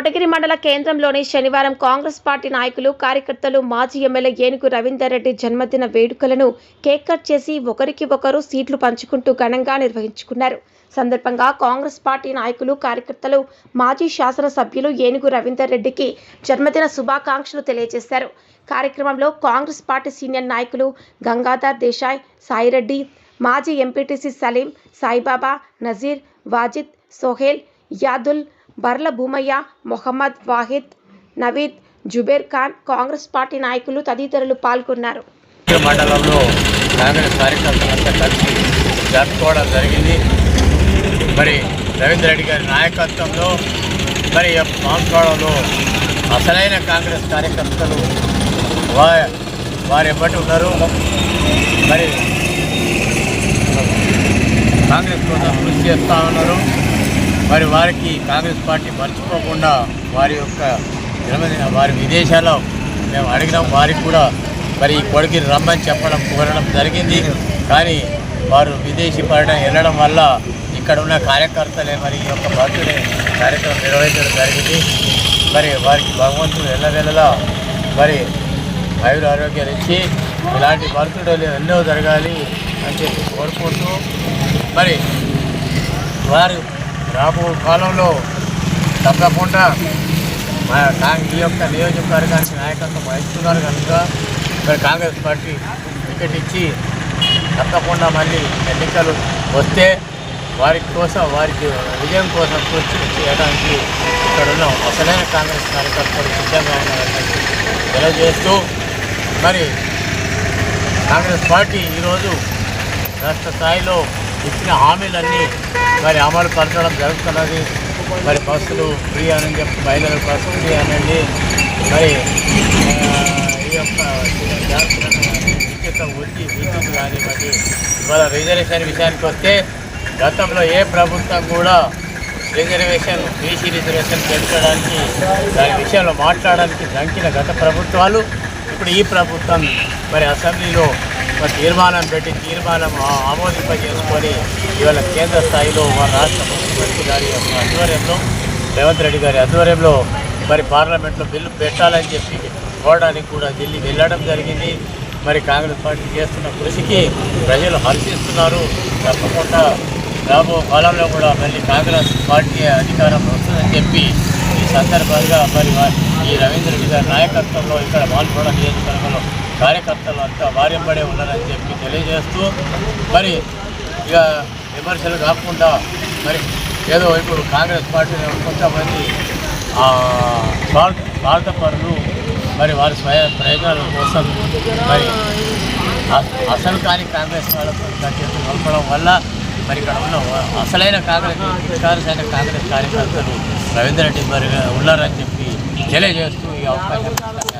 కోటగిరి మండల కేంద్రంలోని శనివారం కాంగ్రెస్ పార్టీ నాయకులు కార్యకర్తలు మాజీ ఎమ్మెల్యే ఏనుగు రవీందర్ రెడ్డి జన్మదిన వేడుకలను కేక్ కట్ చేసి ఒకరికి ఒకరు సీట్లు పంచుకుంటూ ఘనంగా నిర్వహించుకున్నారు. సందర్భంగా కాంగ్రెస్ పార్టీ నాయకులు కార్యకర్తలు మాజీ శాసనసభ్యులు ఏనుగు రవీందర్ రెడ్డికి జన్మదిన శుభాకాంక్షలు తెలియజేశారు. కార్యక్రమంలో కాంగ్రెస్ పార్టీ సీనియర్ నాయకులు గంగాధర్ దేశాయ్ సాయిరెడ్డి మాజీ ఎంపీటీసీ సలీం సాయిబాబా నజీర్ వాజిద్ సోహేల్ యాదుల్ బర్ల భూమయ్య మొహమ్మద్ వాహిద్ నవీద్ జుబేర్ ఖాన్ కాంగ్రెస్ పార్టీ నాయకులు తదితరులు పాల్గొన్నారు. మండలంలో కాంగ్రెస్ కార్యకర్తలంతా కలిసి జరుపుకోవడం జరిగింది. మరి రవీంద్ర రెడ్డి గారి నాయకత్వంలో మరి మాంసవాడలో అసలైన కాంగ్రెస్ కార్యకర్తలు వారు ఎప్పటి ఉన్నారు. మరి కాంగ్రెస్ కోసం కృషి చేస్తూ ఉన్నారు. మరి వారికి కాంగ్రెస్ పార్టీ మర్చిపోకుండా వారి యొక్క జన్మదిన వారి విదేశాల్లో మేము అడిగినాం వారికి కూడా మరి ఈ కొడుకు రమ్మని చెప్పడం కోరడం జరిగింది. కానీ వారు విదేశీ పర్యటన వెళ్ళడం వల్ల ఇక్కడ ఉన్న కార్యకర్తలే మరి ఈ యొక్క బర్త్డే కార్యక్రమం నిర్వహించడం జరిగింది. మరి వారికి భగవంతుడు వెళ్ళవెళ్ళలా మరి ఆయుర ఆరోగ్యాలు ఇచ్చి ఇలాంటి బర్త్డేలు ఎన్నో జరగాలి అని చెప్పి కోరుకుంటూ మరి వారు రాబో కాలంలో తప్పకుండా మా ఈ యొక్క నియోజకవర్గానికి నాయకత్వం వహిస్తున్నారు కనుక ఇక్కడ కాంగ్రెస్ పార్టీ టికెట్ ఇచ్చి తప్పకుండా మళ్ళీ ఎన్నికలు వస్తే వారి కోసం వారికి విజయం కోసం కృషి చేయడానికి ఇక్కడ ఉన్న అసలైన కాంగ్రెస్ కార్యకర్తలు సిద్ధంగా ఉన్నారని తెలియజేస్తూ మరి కాంగ్రెస్ పార్టీ ఈరోజు రాష్ట్ర స్థాయిలో ఇచ్చిన హామీలన్నీ మరి అమలు పరచడం జరుగుతున్నది. మరి బస్సులు ఫ్రీ అని చెప్పి మహిళలకు బస్సు ఫ్రీ అనండి మరి ఈ యొక్క విద్యుత్ వచ్చి విద్యుత్ కానివ్వండి. ఇవాళ రిజర్వేషన్ విషయానికి వస్తే గతంలో ఏ ప్రభుత్వం కూడా రిజర్వేషన్ బీసీ రిజర్వేషన్ పెంచడానికి దాని విషయంలో మాట్లాడడానికి దంకిన గత ప్రభుత్వాలు. ఇప్పుడు ఈ ప్రభుత్వం మరి అసెంబ్లీలో తీర్మానం పెట్టి తీర్మానం ఆ- ఆమోదింపజేసుకొని ఇవాళ కేంద్ర స్థాయిలో మా రాష్ట్ర ముఖ్యమంత్రి గారి యొక్క ఆధ్వర్యంలో రేవంత్ రెడ్డి గారి ఆధ్వర్యంలో మరి పార్లమెంట్లో బిల్లు పెట్టాలని చెప్పి కోవడానికి కూడా ఢిల్లీ వెళ్ళడం జరిగింది. మరి కాంగ్రెస్ పార్టీ చేస్తున్న కృషికి ప్రజలు హర్షిస్తున్నారు. తప్పకుండా రాబో కాలంలో కూడా మళ్ళీ కాంగ్రెస్ పార్టీ అధికారం వస్తుందని చెప్పి ఈ సందర్భంగా మరి ఈ రవీంద్ర రెడ్డి గారి నాయకత్వంలో ఇక్కడ మాల్గొండ నియోజకవర్గంలో కార్యకర్తలు అంతా వారింపడే ఉన్నారని చెప్పి తెలియజేస్తూ మరి ఇక విమర్శలు కాకుండా మరి ఏదో ఇప్పుడు కాంగ్రెస్ పార్టీ కొంతమంది భారత స్వార్థ స్వార్థపరులు మరి వారి స్వయ ప్రయోజనాల కోసం మరి అసలు కాని కాంగ్రెస్ వాళ్ళతో చేతులు కలపడం వల్ల మరి ఇక్కడ ఉన్న అసలైన కాంగ్రెస్ వికారసైన కాంగ్రెస్ కార్యకర్తలు రవీంద్ర రెడ్డి మరి ఉన్నారని చెప్పి తెలియజేస్తూ ఈ అవకాశం